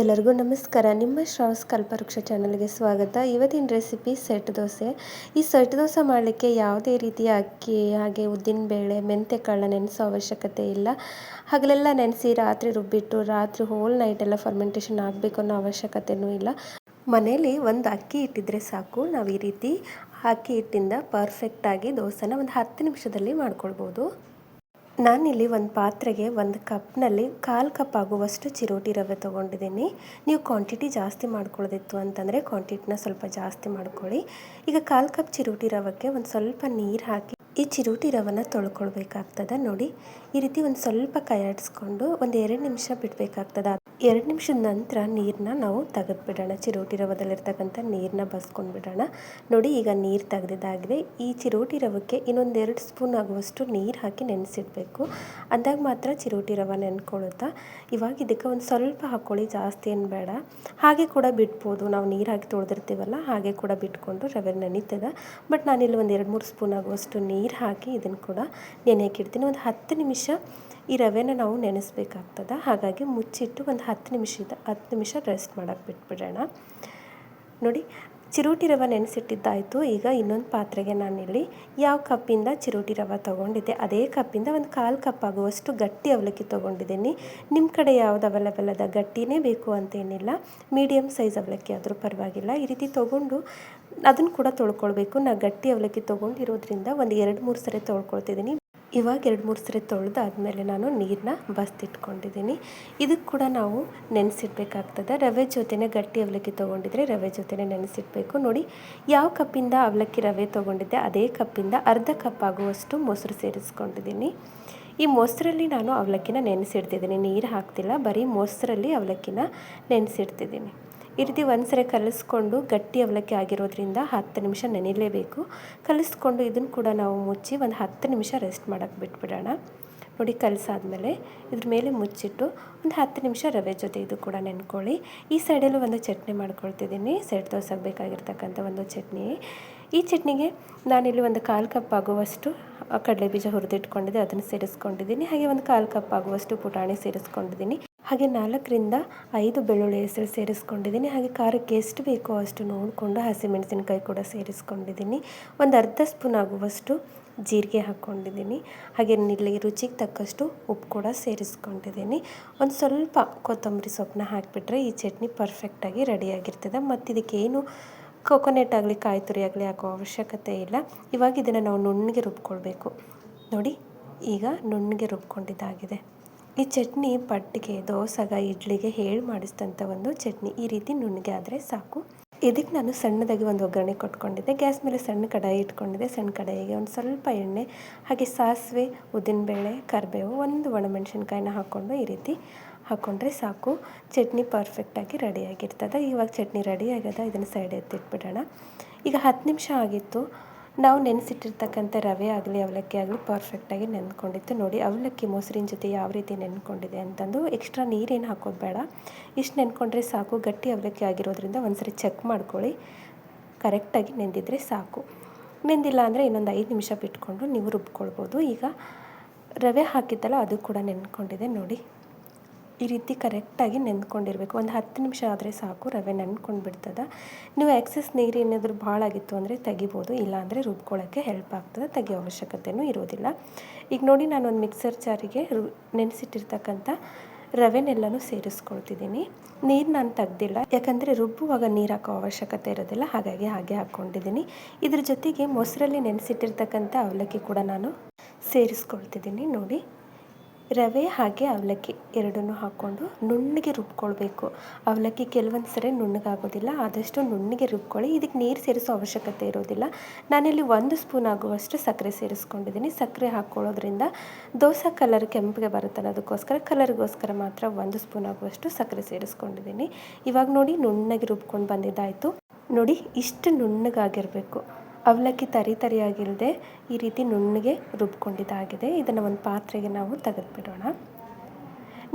ಎಲ್ಲರಿಗೂ ನಮಸ್ಕಾರ. ನಿಮ್ಮ ಶ್ರಾವಸ್ ಕಲ್ಪವೃಕ್ಷ ಚಾನಲ್ಗೆ ಸ್ವಾಗತ. ಇವತ್ತಿನ ರೆಸಿಪಿ ಸೆಟ್ ದೋಸೆ. ಈ ಸೆಟ್ ದೋಸೆ ಮಾಡಲಿಕ್ಕೆ ಯಾವುದೇ ರೀತಿಯ ಅಕ್ಕಿ, ಹಾಗೆ ಉದ್ದಿನಬೇಳೆ ಕಾಳನ್ನ ನೆನೆಸೋ ಅವಶ್ಯಕತೆ ಇಲ್ಲ. ಹಗಲೆಲ್ಲ ನೆನೆಸಿ ರಾತ್ರಿ ರುಬ್ಬಿಟ್ಟು, ರಾತ್ರಿ ಹೋಲ್ ನೈಟ್ ಎಲ್ಲ ಫರ್ಮೆಂಟೇಷನ್ ಆಗಬೇಕು ಅನ್ನೋ ಅವಶ್ಯಕತೆಯೂ ಇಲ್ಲ. ಮನೇಲಿ ಒಂದು ಅಕ್ಕಿ ಇಟ್ಟಿದ್ರೆ ಸಾಕು. ನಾವು ಈ ರೀತಿ ಅಕ್ಕಿ ಹಿಟ್ಟಿಂದ ಪರ್ಫೆಕ್ಟಾಗಿ ದೋಸೆನ ಒಂದು ಹತ್ತು ನಿಮಿಷದಲ್ಲಿ ಮಾಡ್ಕೊಳ್ಬೋದು. ನಾನಿಲ್ಲಿ ಒಂದು ಪಾತ್ರೆಗೆ ಒಂದು ಕಪ್ನಲ್ಲಿ ಕಾಲು ಕಪ್ ಆಗುವಷ್ಟು ಚಿರೋಟಿ ರವೆ ತೊಗೊಂಡಿದ್ದೀನಿ. ನೀವು ಕ್ವಾಂಟಿಟಿ ಜಾಸ್ತಿ ಮಾಡ್ಕೊಳ್ಳೋದಿತ್ತು ಅಂತಂದರೆ ಕ್ವಾಂಟಿಟಿನ ಸ್ವಲ್ಪ ಜಾಸ್ತಿ ಮಾಡ್ಕೊಳ್ಳಿ. ಈಗ ಕಾಲು ಕಪ್ ಚಿರೋಟಿ ರವಕ್ಕೆ ಒಂದು ಸ್ವಲ್ಪ ನೀರು ಹಾಕಿ ಈ ಚಿರೋಟಿ ರವನ ತೊಳ್ಕೊಳ್ಬೇಕಾಗ್ತದೆ ನೋಡಿ. ಈ ರೀತಿ ಒಂದು ಸ್ವಲ್ಪ ಕೈಯಾಡಿಸ್ಕೊಂಡು ಒಂದು ಎರಡು ನಿಮಿಷ ಬಿಡಬೇಕಾಗ್ತದೆ. ಎರಡು ನಿಮಿಷದ ನಂತರ ನೀರನ್ನ ನಾವು ತೆಗೆದುಬಿಡೋಣ. ಚಿರೋಟಿ ರವದಲ್ಲಿರ್ತಕ್ಕಂಥ ನೀರನ್ನ ಬಸ್ಕೊಂಡ್ಬಿಡೋಣ ನೋಡಿ, ಈಗ ನೀರು ತೆಗೆದಿದ್ದಾಗಿದೆ. ಈ ಚಿರೋಟಿ ರವಕ್ಕೆ ಇನ್ನೊಂದು ಎರಡು ಸ್ಪೂನ್ ಆಗುವಷ್ಟು ನೀರು ಹಾಕಿ ನೆನೆಸಿಡಬೇಕು. ಅಂದಾಗ ಮಾತ್ರ ಚಿರೋಟಿ ರವ ನೆನ್ಕೊಳ್ಳುತ್ತಾ? ಇವಾಗ ಇದಕ್ಕೆ ಒಂದು ಸ್ವಲ್ಪ ಹಾಕ್ಕೊಳ್ಳಿ, ಜಾಸ್ತಿ ಏನು ಬೇಡ. ಹಾಗೆ ಕೂಡ ಬಿಡ್ಬೋದು ನಾವು ನೀರು ಹಾಕಿ ತೊಳೆದಿರ್ತೀವಲ್ಲ, ಹಾಗೆ ಕೂಡ ಬಿಟ್ಕೊಂಡು ರವೆ ನೆನೀತದೆ. ಬಟ್ ನಾನಿಲ್ಲಿ ಒಂದು ಎರಡು ಮೂರು ಸ್ಪೂನ್ ಆಗುವಷ್ಟು ನೀರು ಹಾಕಿ ಇದನ್ನು ಕೂಡ ನೆನೆ ಇಡ್ತೀನಿ. ಒಂದು ಹತ್ತು ನಿಮಿಷ ಈ ರವೆನ ನಾವು ನೆನೆಸ್ಬೇಕಾಗ್ತದೆ? ಹಾಗಾಗಿ ಮುಚ್ಚಿಟ್ಟು ಒಂದು ಹತ್ತು ನಿಮಿಷದ, ಹತ್ತು ನಿಮಿಷ ರೆಸ್ಟ್ ಮಾಡೋಕ್ಕೆ ಬಿಟ್ಬಿಡೋಣ. ನೋಡಿ, ಚಿರೋಟಿ ರವೆ ನೆನೆಸಿಟ್ಟಿದ್ದಾಯಿತು. ಈಗ ಇನ್ನೊಂದು ಪಾತ್ರೆಗೆ ನಾನು ಇಲ್ಲಿ ಯಾವ ಕಪ್ಪಿಂದ ಚಿರೋಟಿ ರವೆ ತೊಗೊಂಡಿದ್ದೆ, ಅದೇ ಕಪ್ಪಿಂದ ಒಂದು ಕಾಲು ಕಪ್ ಆಗುವಷ್ಟು ಗಟ್ಟಿ ಅವಲಕ್ಕಿ ತೊಗೊಂಡಿದ್ದೀನಿ. ನಿಮ್ಮ ಕಡೆ ಯಾವ್ದು ಅವೈಲೇಬಲ್ ಅದ? ಗಟ್ಟಿನೇ ಬೇಕು ಅಂತೇನಿಲ್ಲ. ಮೀಡಿಯಮ್ ಸೈಜ್ ಅವಲಕ್ಕಿ ಆದರೂ ಪರವಾಗಿಲ್ಲ. ಈ ರೀತಿ ತೊಗೊಂಡು ಅದನ್ನು ಕೂಡ ತೊಳ್ಕೊಳ್ಬೇಕು. ನಾನು ಗಟ್ಟಿ ಅವಲಕ್ಕಿ ತೊಗೊಂಡಿರೋದ್ರಿಂದ ಒಂದು ಎರಡು ಮೂರು ಸರಿ ತೊಳ್ಕೊಳ್ತಿದ್ದೀನಿ. ಇವಾಗ ಎರಡು ಮೂರು ಸರಿ ತೊಳೆದಾದ್ಮೇಲೆ ನಾನು ನೀರನ್ನ ಬಸ್ತಿಟ್ಕೊಂಡಿದ್ದೀನಿ. ಇದಕ್ಕೆ ಕೂಡ ನಾವು ನೆನೆಸಿಡ್ಬೇಕಾಗ್ತದೆ. ರವೆ ಜೊತೆನೇ ಗಟ್ಟಿ ಅವಲಕ್ಕಿ ತೊಗೊಂಡಿದ್ರೆ ರವೆ ಜೊತೆನೇ ನೆನೆಸಿಡಬೇಕು. ನೋಡಿ, ಯಾವ ಕಪ್ಪಿಂದ ಅವಲಕ್ಕಿ ರವೆ ತೊಗೊಂಡಿದ್ದೆ, ಅದೇ ಕಪ್ಪಿಂದ ಅರ್ಧ ಕಪ್ ಆಗುವಷ್ಟು ಮೊಸರು ಸೇರಿಸ್ಕೊಂಡಿದ್ದೀನಿ. ಈ ಮೊಸರಲ್ಲಿ ನಾನು ಅವಲಕ್ಕಿನ ನೆನೆಸಿಡ್ತಿದ್ದೀನಿ. ನೀರು ಹಾಕ್ತಿಲ್ಲ, ಬರೀ ಮೊಸರಲ್ಲಿ ಅವಲಕ್ಕಿನ ನೆನೆಸಿಡ್ತಿದ್ದೀನಿ. ಈ ರೀತಿ ಒಂದ್ಸರಿ ಕಲಿಸ್ಕೊಂಡು ಗಟ್ಟಿ ಅವಲಕ್ಕಿ ಆಗಿರೋದ್ರಿಂದ ಹತ್ತು ನಿಮಿಷ ನೆನೆಯಲೇಬೇಕು ಕಲಿಸ್ಕೊಂಡು ಇದನ್ನು ಕೂಡ ನಾವು ಮುಚ್ಚಿ ಒಂದು ಹತ್ತು ನಿಮಿಷ ರೆಸ್ಟ್ ಮಾಡೋಕ್ಕೆ ಬಿಟ್ಬಿಡೋಣ. ನೋಡಿ ಕಲಸಾದ್ಮೇಲೆ ಇದ್ರ ಮೇಲೆ ಮುಚ್ಚಿಟ್ಟು ಒಂದು ಹತ್ತು ನಿಮಿಷ ರವೆ ಜೊತೆ ಇದು ಕೂಡ ನೆನ್ಕೊಳ್ಳಿ. ಈ ಸೈಡಲ್ಲೂ ಒಂದು ಚಟ್ನಿ ಮಾಡ್ಕೊಳ್ತಿದ್ದೀನಿ. ಸೆಟ್ ದೋಸೆಗೆ ಬೇಕಾಗಿರ್ತಕ್ಕಂಥ ಒಂದು ಚಟ್ನಿ. ಈ ಚಟ್ನಿಗೆ ನಾನಿಲ್ಲಿ ಒಂದು ಕಾಲು ಕಪ್ ಆಗುವಷ್ಟು ಕಡಲೆ ಬೀಜ ಹುರಿದಿಟ್ಕೊಂಡಿದ್ದೆ, ಅದನ್ನು ಸೇರಿಸ್ಕೊಂಡಿದ್ದೀನಿ. ಹಾಗೆ ಒಂದು ಕಾಲು ಕಪ್ ಆಗುವಷ್ಟು ಪುಟಾಣಿ ಸೇರಿಸ್ಕೊಂಡಿದ್ದೀನಿ. ಹಾಗೆ ನಾಲ್ಕರಿಂದ ಐದು ಬೆಳ್ಳುಳ್ಳಿ ಹೆಸರು ಸೇರಿಸ್ಕೊಂಡಿದ್ದೀನಿ. ಹಾಗೆ ಖಾರಕ್ಕೆ ಎಷ್ಟು ಬೇಕೋ ಅಷ್ಟು ನೋಡಿಕೊಂಡು ಹಸಿಮೆಣಸಿನ್ಕಾಯಿ ಕೂಡ ಸೇರಿಸ್ಕೊಂಡಿದ್ದೀನಿ. ಒಂದು ಅರ್ಧ ಸ್ಪೂನ್ ಆಗುವಷ್ಟು ಜೀರಿಗೆ ಹಾಕ್ಕೊಂಡಿದ್ದೀನಿ. ಹಾಗೆ ಇಲ್ಲಿ ರುಚಿಗೆ ತಕ್ಕಷ್ಟು ಉಪ್ಪು ಕೂಡ ಸೇರಿಸ್ಕೊಂಡಿದ್ದೀನಿ. ಒಂದು ಸ್ವಲ್ಪ ಕೊತ್ತಂಬರಿ ಸೊಪ್ಪನ್ನ ಹಾಕಿಬಿಟ್ರೆ ಈ ಚಟ್ನಿ ಪರ್ಫೆಕ್ಟಾಗಿ ರೆಡಿಯಾಗಿರ್ತದೆ ಮತ್ತು ಏನು ಕೊಕೊನೆಟ್ ಆಗಲಿ ಕಾಯಿ ತುರಿ ಆಗಲಿ ಹಾಕೋ ಅವಶ್ಯಕತೆ ಇಲ್ಲ. ಇವಾಗ ಇದನ್ನು ನಾವು ನುಣ್ಣಗೆ ರುಬ್ಕೊಳ್ಬೇಕು. ನೋಡಿ, ಈಗ ನುಣ್ಣಗೆ ರುಬ್ಕೊಂಡಿದ್ದಾಗಿದೆ. ಈ ಚಟ್ನಿ ಪಟ್ಟಿಗೆ ದೋಸೆಗ, ಇಡ್ಲಿಗೆ ಹೇಳಿ ಮಾಡಿಸಿದಂಥ ಒಂದು ಚಟ್ನಿ. ಈ ರೀತಿ ನುಣ್ಣಗೆ ಆದರೆ ಸಾಕು. ಇದಕ್ಕೆ ನಾನು ಸಣ್ಣದಾಗಿ ಒಂದು ಒಗ್ಗರಣೆ ಕೊಟ್ಕೊಂಡಿದ್ದೆ. ಗ್ಯಾಸ್ ಮೇಲೆ ಸಣ್ಣ ಕಡಾಯಿ ಇಟ್ಕೊಂಡಿದ್ದೆ. ಸಣ್ಣ ಕಡಾಯಿಗೆ ಒಂದು ಸ್ವಲ್ಪ ಎಣ್ಣೆ, ಹಾಗೆ ಸಾಸಿವೆ, ಉದ್ದಿನಬೇಳೆ, ಕರಿಬೇವು, ಒಂದು ಒಣಮೆಣಸಿನ್ಕಾಯಿನ ಹಾಕ್ಕೊಂಡು ಈ ರೀತಿ ಹಾಕ್ಕೊಂಡ್ರೆ ಸಾಕು. ಚಟ್ನಿ ಪರ್ಫೆಕ್ಟಾಗಿ ರೆಡಿಯಾಗಿರ್ತದೆ ಇವಾಗ ಚಟ್ನಿ ರೆಡಿ ಆಗಿದೆ, ಇದನ್ನು ಸೈಡ್ ಎತ್ತಿಟ್ಬಿಡೋಣ ಈಗ ಹತ್ತು ನಿಮಿಷ ಆಗಿತ್ತು. ನಾವು ನೆನೆಸಿಟ್ಟಿರ್ತಕ್ಕಂಥ ರವೆ ಆಗಲಿ, ಅವಲಕ್ಕಿ ಆಗಲಿ ಪರ್ಫೆಕ್ಟಾಗಿ ನೆನ್ಕೊಂಡಿತ್ತು. ನೋಡಿ, ಅವಲಕ್ಕಿ ಮೊಸರಿನ ಜೊತೆ ಯಾವ ರೀತಿ ನೆನ್ಕೊಂಡಿದೆ ಅಂತಂದು ಎಕ್ಸ್ಟ್ರಾ ನೀರೇನು ಹಾಕೋದು ಬೇಡ. ಇಷ್ಟು ನೆನ್ಕೊಂಡ್ರೆ ಸಾಕು. ಗಟ್ಟಿ ಅವಲಕ್ಕಿ ಆಗಿರೋದ್ರಿಂದ ಒಂದ್ಸರಿ ಚೆಕ್ ಮಾಡ್ಕೊಳ್ಳಿ. ಕರೆಕ್ಟಾಗಿ ನೆಂದಿದ್ರೆ ಸಾಕು. ನೆಂದಿಲ್ಲ ಅಂದರೆ ಇನ್ನೊಂದು ಐದು ನಿಮಿಷ ಬಿಟ್ಕೊಂಡು ನೀವು ರುಬ್ಕೊಳ್ಬೋದು. ಈಗ ರವೆ ಹಾಕಿದ್ದಲ್ಲ ಅದು ಕೂಡ ನೆನ್ಕೊಂಡಿದೆ ನೋಡಿ. ಈ ರೀತಿ ಕರೆಕ್ಟಾಗಿ ನೆನ್ಕೊಂಡಿರ್ಬೇಕು ಒಂದು ಹತ್ತು ನಿಮಿಷ ಆದರೆ ಸಾಕು, ರವೆ ನೆನ್ಕೊಂಡು ಬಿಡ್ತದೆ ನೀವು ಎಕ್ಸಸ್ ನೀರು ಏನಾದರೂ ಭಾಳ ಆಗಿತ್ತು ಅಂದರೆ ತೆಗಿಬೋದು, ಇಲ್ಲಾಂದರೆ ರುಬ್ಕೊಳ್ಳೋಕ್ಕೆ ಹೆಲ್ಪ್ ಆಗ್ತದೆ, ತೆಗಿಯೋ ಅವಶ್ಯಕತೆಯೂ ಇರೋದಿಲ್ಲ. ಈಗ ನೋಡಿ ನಾನು ಒಂದು ಮಿಕ್ಸರ್ ಜಾರಿಗೆ ರು, ನೆನೆಸಿಟ್ಟಿರ್ತಕ್ಕಂಥ ರವೆನೆಲ್ಲನೂ ಸೇರಿಸ್ಕೊಳ್ತಿದ್ದೀನಿ. ನೀರು ನಾನು ತೆಗ್ದಿಲ್ಲ, ಯಾಕಂದರೆ ರುಬ್ಬುವಾಗ ನೀರು ಹಾಕೋ ಅವಶ್ಯಕತೆ ಇರೋದಿಲ್ಲ, ಹಾಗಾಗಿ ಹಾಗೆ ಹಾಕ್ಕೊಂಡಿದ್ದೀನಿ. ಇದ್ರ ಜೊತೆಗೆ ಮೊಸರಲ್ಲಿ ನೆನೆಸಿಟ್ಟಿರ್ತಕ್ಕಂಥ ಅವಲಕ್ಕಿ ಕೂಡ ನಾನು ಸೇರಿಸ್ಕೊಳ್ತಿದ್ದೀನಿ, ನೋಡಿ. ರವೆ ಹಾಗೆ ಅವಲಕ್ಕಿ ಎರಡನ್ನೂ ಹಾಕ್ಕೊಂಡು ನುಣ್ಣಗೆ ರುಬ್ಕೊಳ್ಬೇಕು. ಅವಲಕ್ಕಿ ಕೆಲವೊಂದು ಸರಿ ನುಣ್ಣಗಾಗೋದಿಲ್ಲ, ಆದಷ್ಟು ನುಣ್ಣಗೆ ರುಬ್ಕೊಳ್ಳಿ. ಇದಕ್ಕೆ ನೀರು ಸೇರಿಸೋ ಅವಶ್ಯಕತೆ ಇರೋದಿಲ್ಲ. ನಾನಿಲ್ಲಿ ಒಂದು ಸ್ಪೂನ್ ಆಗುವಷ್ಟು ಸಕ್ಕರೆ ಸೇರಿಸ್ಕೊಂಡಿದ್ದೀನಿ. ಸಕ್ಕರೆ ಹಾಕ್ಕೊಳ್ಳೋದ್ರಿಂದ ದೋಸೆ ಕಲರ್ ಕೆಂಪಿಗೆ ಬರುತ್ತಲ್ಲ, ಅದಕ್ಕೋಸ್ಕರ ಕಲರ್ಗೋಸ್ಕರ ಮಾತ್ರ ಒಂದು ಸ್ಪೂನ್ ಆಗುವಷ್ಟು ಸಕ್ಕರೆ ಸೇರಿಸ್ಕೊಂಡಿದ್ದೀನಿ. ಇವಾಗ ನೋಡಿ ನುಣ್ಣಗೆ ರುಬ್ಕೊಂಡು ಬಂದಿದ್ದಾಯಿತು. ನೋಡಿ, ಇಷ್ಟು ನುಣ್ಣಗಾಗಿರಬೇಕು. ಅವಲಕ್ಕಿ ತರಿ ತರಿಯಾಗಿಲ್ಲದೆ ಈ ರೀತಿ ನುಣ್ಣಗೆ ರುಬ್ಕೊಂಡಿದ್ದಾಗಿದೆ. ಇದನ್ನು ಒಂದು ಪಾತ್ರೆಗೆ ನಾವು ತೆಗೆದುಬಿಡೋಣ.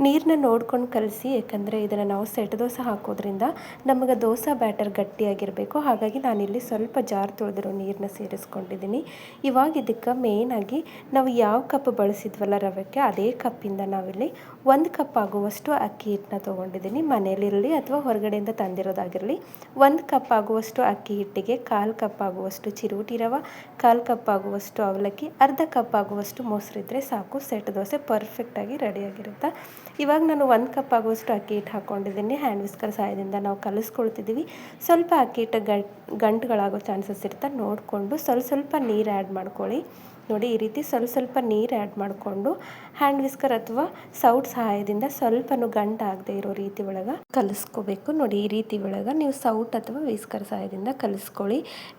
ನೀರನ್ನ ನೋಡ್ಕೊಂಡು ಕಲಸಿ ಯಾಕಂದರೆ ಇದನ್ನು ನಾವು ಸೆಟ್ ದೋಸೆ ಹಾಕೋದ್ರಿಂದ ನಮಗೆ ದೋಸೆ ಬ್ಯಾಟರ್ ಗಟ್ಟಿಯಾಗಿರಬೇಕು. ಹಾಗಾಗಿ ನಾನಿಲ್ಲಿ ಸ್ವಲ್ಪ ಜಾರ್ ತೊಳೆದಿರೋ ನೀರನ್ನ ಸೇರಿಸ್ಕೊಂಡಿದ್ದೀನಿ. ಇವಾಗ ಇದಕ್ಕೆ ಮೇಯ್ನಾಗಿ ನಾವು ಯಾವ ಕಪ್ ಬಳಸಿದ್ವಲ್ಲ ರವೆಕ್ಕೆ, ಅದೇ ಕಪ್ಪಿಂದ ನಾವಿಲ್ಲಿ ಒಂದು ಕಪ್ ಆಗುವಷ್ಟು ಅಕ್ಕಿ ಹಿಟ್ಟನ್ನ ತೊಗೊಂಡಿದ್ದೀನಿ. ಮನೆಯಲ್ಲಿರಲಿ ಅಥವಾ ಹೊರಗಡೆಯಿಂದ ತಂದಿರೋದಾಗಿರಲಿ, ಒಂದು ಕಪ್ ಆಗುವಷ್ಟು ಅಕ್ಕಿ ಹಿಟ್ಟಿಗೆ, ಕಾಲು ಕಪ್ ಆಗುವಷ್ಟು ಚಿರೋಟಿ ರವೆ, ಕಾಲು ಕಪ್ ಆಗುವಷ್ಟು ಅವಲಕ್ಕಿ, ಅರ್ಧ ಕಪ್ ಆಗುವಷ್ಟು ಮೊಸರಿದ್ರೆ ಸಾಕು. ಸೆಟ್ ದೋಸೆ ಪರ್ಫೆಕ್ಟಾಗಿ ರೆಡಿಯಾಗಿರುತ್ತೆ ಇವಾಗ ನಾನು ಒಂದು ಕಪ್ ಆಗುವಷ್ಟು ಅಕ್ಕಿ ಹಿಟ್ಟು ಹಾಕ್ಕೊಂಡಿದ್ದೀನಿ. ಹ್ಯಾಂಡ್ ವಿಸ್ಕರ್ ಸಹಾಯದಿಂದ ನಾವು ಕಲಿಸ್ಕೊಳ್ತಿದ್ದೀವಿ. ಸ್ವಲ್ಪ ಅಕ್ಕಿ ಹಿಟ್ಟು ಗಂಟ್ ಗಂಟುಗಳಾಗೋ ಚಾನ್ಸಸ್ ಇರ್ತಾ ನೋಡಿಕೊಂಡು ಸ್ವಲ್ಪ ಸ್ವಲ್ಪ ನೀರು ಆ್ಯಡ್ ಮಾಡ್ಕೊಳ್ಳಿ. ನೋಡಿ ಈ ರೀತಿ ಸ್ವಲ್ಪ ಸ್ವಲ್ಪ ನೀರು ಆ್ಯಡ್ ಮಾಡಿಕೊಂಡು ಹ್ಯಾಂಡ್ ವಿಸ್ಕರ್ ಅಥವಾ ಸೌಟ್ ಸಹಾಯದಿಂದ ಸ್ವಲ್ಪನೂ ಗಂಟು ಆಗದೆ ಇರೋ ರೀತಿ ಒಳಗೆ ಕಲಿಸ್ಕೋಬೇಕು. ನೋಡಿ ಈ ರೀತಿ ಒಳಗೆ ನೀವು ಸೌಟ್ ಅಥವಾ ವಿಸ್ಕರ್ ಸಹಾಯದಿಂದ ಕಲಿಸ್ಕೊಳ್ಳಿ.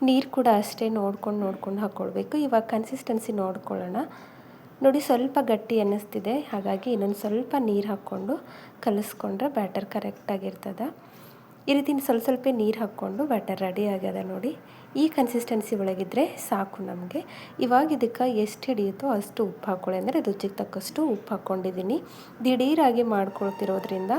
ನೀರು ಕೂಡ ಅಷ್ಟೇ ನೋಡ್ಕೊಂಡು ನೋಡ್ಕೊಂಡು ಹಾಕ್ಕೊಳ್ಬೇಕು. ಇವಾಗ ಕನ್ಸಿಸ್ಟೆನ್ಸಿ ನೋಡ್ಕೊಳ್ಳೋಣ. ನೋಡಿ ಸ್ವಲ್ಪ ಗಟ್ಟಿ ಅನ್ನಿಸ್ತಿದೆ. ಹಾಗಾಗಿ ಇನ್ನೊಂದು ಸ್ವಲ್ಪ ನೀರು ಹಾಕ್ಕೊಂಡು ಕಲಸ್ಕೊಂಡ್ರೆ ಬ್ಯಾಟರ್ ಕರೆಕ್ಟಾಗಿರ್ತದೆ ಈ ರೀತಿ ಸ್ವಲ್ಪ ಸ್ವಲ್ಪ ನೀರು ಹಾಕ್ಕೊಂಡು ಬಟರ್ ರೆಡಿ ಆಗ್ಯದ ನೋಡಿ. ಈ ಕನ್ಸಿಸ್ಟೆನ್ಸಿ ಒಳಗಿದ್ರೆ ಸಾಕು ನಮಗೆ. ಇವಾಗ ಇದಕ್ಕೆ ಎಷ್ಟು ಹಿಡಿಯುತ್ತೋ ಅಷ್ಟು ಉಪ್ಪು ಹಾಕ್ಕೊಳ್ಳಿ ಅಂದರೆ ರುಚಿಗೆ ತಕ್ಕಷ್ಟು ಉಪ್ಪು ಹಾಕ್ಕೊಂಡಿದ್ದೀನಿ ದಿಢೀರಾಗಿ ಮಾಡ್ಕೊಳ್ತಿರೋದ್ರಿಂದ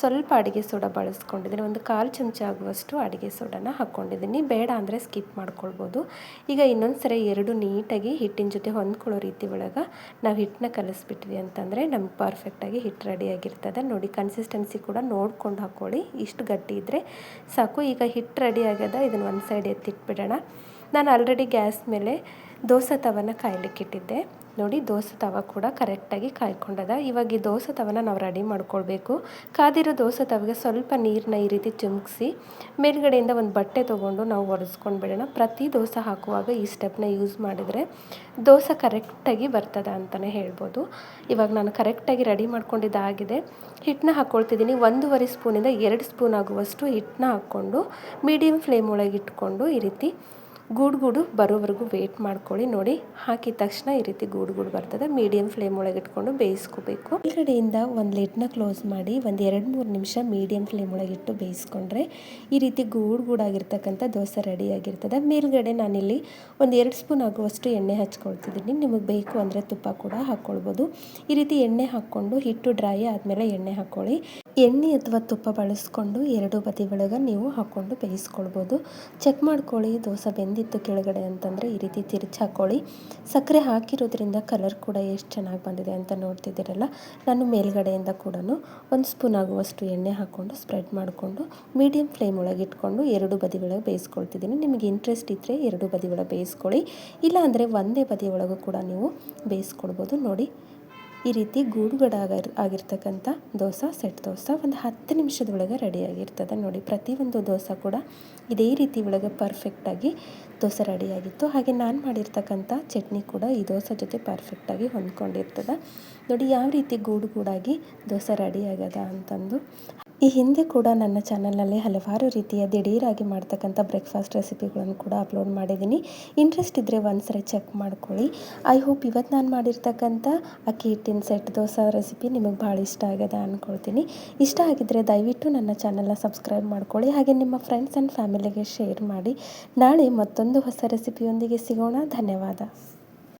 ಸ್ವಲ್ಪ ಅಡುಗೆ ಸೋಡಾ ಬಳಸ್ಕೊಂಡಿದ್ದೀನಿ. ಒಂದು ಕಾಲು ಚಮಚ ಆಗುವಷ್ಟು ಅಡುಗೆ ಸೋಡಾನ ಹಾಕ್ಕೊಂಡಿದ್ದೀನಿ ಬೇಡ ಅಂದರೆ ಸ್ಕಿಪ್ ಮಾಡ್ಕೊಳ್ಬೋದು. ಈಗ ಇನ್ನೊಂದು ಸರಿ ಎರಡು ನೀಟಾಗಿ ಹಿಟ್ಟಿನ ಜೊತೆ ಹೊಂದ್ಕೊಳ್ಳೋ ರೀತಿ ಒಳಗೆ ನಾವು ಹಿಟ್ಟನ್ನ ಕಲಿಸ್ಬಿಟ್ವಿ ಅಂತಂದರೆ ನಮ್ಗೆ ಪರ್ಫೆಕ್ಟಾಗಿ ಹಿಟ್ಟು ರೆಡಿಯಾಗಿರ್ತದೆ ನೋಡಿ ಕನ್ಸಿಸ್ಟೆನ್ಸಿ ಕೂಡ ನೋಡ್ಕೊಂಡು ಹಾಕ್ಕೊಳ್ಳಿ ಇಷ್ಟು ಗಟ್ಟಿ ಸಾಕು. ಈಗ ಹಿಟ್ಟು ರೆಡಿ ಆಗ್ಯದ ಇದನ್ನು ಒಂದು ಸೈಡ್ ಎತ್ತಿಟ್ಬಿಡೋಣ. ನಾನು ಆಲ್ರೆಡಿ ಗ್ಯಾಸ್ ಮೇಲೆ ದೋಸೆ ತವನ ಕಾಯ್ಲಿಕ್ಕಿಟ್ಟಿದ್ದೆ ನೋಡಿ, ದೋಸೆ ತವ ಕೂಡ ಕರೆಕ್ಟಾಗಿ ಕಾಯ್ಕೊಂಡದ. ಇವಾಗ ಈ ದೋಸೆ ತವನ ನಾವು ರೆಡಿ ಮಾಡ್ಕೊಳ್ಬೇಕು. ಕಾದಿರೋ ದೋಸೆ ತವಗೆ ಸ್ವಲ್ಪ ನೀರನ್ನ ಈ ರೀತಿ ಚಿಮ್ಕಿಸಿ, ಮೇಲ್ಗಡೆಯಿಂದ ಒಂದು ಬಟ್ಟೆ ತೊಗೊಂಡು ನಾವು ಒರೆಸ್ಕೊಂಡು ಬಿಡೋಣ. ಪ್ರತಿ ದೋಸೆ ಹಾಕುವಾಗ ಈ ಸ್ಟೆಪ್ನ ಯೂಸ್ ಮಾಡಿದರೆ ದೋಸೆ ಕರೆಕ್ಟಾಗಿ ಬರ್ತದ ಅಂತಲೇ ಹೇಳ್ಬೋದು. ಇವಾಗ ನಾನು ಕರೆಕ್ಟಾಗಿ ರೆಡಿ ಮಾಡ್ಕೊಂಡಿದ್ದಾಗಿದೆ ಹಿಟ್ಟನ್ನ ಹಾಕ್ಕೊಳ್ತಿದ್ದೀನಿ ಒಂದೂವರೆ ಸ್ಪೂನಿಂದ ಎರಡು ಸ್ಪೂನ್ ಆಗುವಷ್ಟು ಹಿಟ್ಟನ್ನ ಹಾಕ್ಕೊಂಡು ಮೀಡಿಯಮ್ ಫ್ಲೇಮ್ ಒಳಗೆ ಇಟ್ಕೊಂಡು ಈ ರೀತಿ ಗೂಡು ಗೂಡು ಬರೋವರೆಗೂ ವೇಟ್ ಮಾಡ್ಕೊಳ್ಳಿ ನೋಡಿ. ಹಾಕಿದ ತಕ್ಷಣ ಈ ರೀತಿ ಗೂಡು ಗೂಡು ಬರ್ತದೆ. ಮೀಡಿಯಂ ಫ್ಲೇಮ್ ಒಳಗೆ ಇಟ್ಕೊಂಡು ಬೇಯಿಸ್ಕೋಬೇಕು. ಕಡೆಯಿಂದ ಒಂದು ಲಿಡ್ನ ಕ್ಲೋಸ್ ಮಾಡಿ ಒಂದು ಎರಡು ಮೂರು ನಿಮಿಷ ಮೀಡಿಯಂ ಫ್ಲೇಮ್ ಒಳಗಿಟ್ಟು ಬೇಯಿಸ್ಕೊಂಡ್ರೆ ಈ ರೀತಿ ಗೂಡು ಗೂಡಾಗಿರ್ತಕ್ಕಂಥ ದೋಸೆ ರೆಡಿ ಆಗಿರ್ತದೆ. ಮೇಲ್ಗಡೆ ನಾನಿಲ್ಲಿ ಒಂದು ಎರಡು ಸ್ಪೂನ್ ಆಗುವಷ್ಟು ಎಣ್ಣೆ ಹಚ್ಕೊಳ್ತಿದ್ದೀನಿ. ನಿಮಗೆ ಬೇಕು ಅಂದರೆ ತುಪ್ಪ ಕೂಡ ಹಾಕ್ಕೊಳ್ಬೋದು ಈ ರೀತಿ ಎಣ್ಣೆ ಹಾಕ್ಕೊಂಡು ಹಿಟ್ಟು ಡ್ರೈ ಆದಮೇಲೆ ಎಣ್ಣೆ ಹಾಕ್ಕೊಳ್ಳಿ ಎಣ್ಣೆ ಅಥವಾ ತುಪ್ಪ ಬಳಸ್ಕೊಂಡು ಎರಡು ಬದಿ ಒಳಗೆ ನೀವು ಹಾಕ್ಕೊಂಡು ಬೇಯಿಸ್ಕೊಳ್ಬೋದು. ಚೆಕ್ ಮಾಡ್ಕೊಳ್ಳಿ, ದೋಸೆ ಬೆಂದಿತ್ತು ಕೆಳಗಡೆ ಅಂತಂದರೆ ಈ ರೀತಿ ತಿರುಚಿ ಹಾಕ್ಕೊಳ್ಳಿ ಸಕ್ಕರೆ ಹಾಕಿರೋದ್ರಿಂದ ಕಲರ್ ಕೂಡ ಎಷ್ಟು ಚೆನ್ನಾಗಿ ಬಂದಿದೆ ಅಂತ ನೋಡ್ತಿದ್ದೀರಲ್ಲ? ನಾನು ಮೇಲ್ಗಡೆಯಿಂದ ಕೂಡ ಒಂದು ಸ್ಪೂನ್ ಆಗುವಷ್ಟು ಎಣ್ಣೆ ಹಾಕ್ಕೊಂಡು ಸ್ಪ್ರೆಡ್ ಮಾಡಿಕೊಂಡು ಮೀಡಿಯಮ್ ಫ್ಲೇಮ್ ಒಳಗೆ ಇಟ್ಕೊಂಡು ಎರಡು ಬದಿ ಒಳಗೆ ಬೇಯಿಸ್ಕೊಳ್ತಿದ್ದೀನಿ. ನಿಮಗೆ ಇಂಟ್ರೆಸ್ಟ್ ಇದ್ದರೆ ಎರಡು ಬದಿ ಒಳಗೆ ಬೇಯಿಸ್ಕೊಳ್ಳಿ. ಇಲ್ಲಾಂದರೆ ಒಂದೇ ಬದಿ ಒಳಗೂ ಕೂಡ ನೀವು ಬೇಯಿಸ್ಕೊಳ್ಬೋದು. ನೋಡಿ. ಈ ರೀತಿ ಗೂಡುಗಡಾಗ ಆಗಿರ್ತಕ್ಕಂಥ ದೋಸೆ, ಸೆಟ್ ದೋಸೆ ಒಂದು ಹತ್ತು ನಿಮಿಷದೊಳಗೆ ರೆಡಿಯಾಗಿರ್ತದೆ ನೋಡಿ, ಪ್ರತಿಯೊಂದು ದೋಸೆ ಕೂಡ ಇದೇ ರೀತಿ ಒಳಗೆ ಪರ್ಫೆಕ್ಟಾಗಿ ದೋಸೆ ರೆಡಿಯಾಗಿತ್ತು ಹಾಗೆ ನಾನು ಮಾಡಿರ್ತಕ್ಕಂಥ ಚಟ್ನಿ ಕೂಡ ಈ ದೋಸೆ ಜೊತೆ ಪರ್ಫೆಕ್ಟಾಗಿ ಹೊಂದ್ಕೊಂಡಿರ್ತದೆ. ನೋಡಿ, ಯಾವ ರೀತಿ ಗೂಡು ಗೂಡಾಗಿ ದೋಸೆ ರೆಡಿ ಆಗ್ಯದ ಅಂತಂದು ಈ ಹಿಂದೆ ಕೂಡ ನನ್ನ ಚಾನಲ್ನಲ್ಲಿ ಹಲವಾರು ರೀತಿಯ ದಿಢೀರಾಗಿ ಮಾಡ್ತಕ್ಕಂಥ ಬ್ರೇಕ್ಫಾಸ್ಟ್ ರೆಸಿಪಿಗಳನ್ನು ಕೂಡ ಅಪ್ಲೋಡ್ ಮಾಡಿದ್ದೀನಿ. ಇಂಟ್ರೆಸ್ಟ್ ಇದ್ದರೆ ಒಂದ್ಸರಿ ಚೆಕ್ ಮಾಡ್ಕೊಳ್ಳಿ. ಐ ಹೋಪ್ ಇವತ್ತು ನಾನು ಮಾಡಿರ್ತಕ್ಕಂಥ ಅಕ್ಕಿ ಹಿಟ್ಟಿನ ಸೆಟ್ ದೋಸೆ ರೆಸಿಪಿ ನಿಮಗೆ ಭಾಳ ಇಷ್ಟ ಆಗಿದೆ ಅಂದ್ಕೊಳ್ತೀನಿ ಇಷ್ಟ ಆಗಿದ್ದರೆ ದಯವಿಟ್ಟು ನನ್ನ ಚಾನಲ್ನ ಸಬ್ಸ್ಕ್ರೈಬ್ ಮಾಡ್ಕೊಳ್ಳಿ. ಹಾಗೆ ನಿಮ್ಮ ಫ್ರೆಂಡ್ಸ್ ಆ್ಯಂಡ್ ಫ್ಯಾಮಿಲಿಗೆ ಶೇರ್ ಮಾಡಿ. ನಾಳೆ ಮತ್ತೊಂದು ಹೊಸ ರೆಸಿಪಿಯೊಂದಿಗೆ ಸಿಗೋಣ. ಧನ್ಯವಾದ.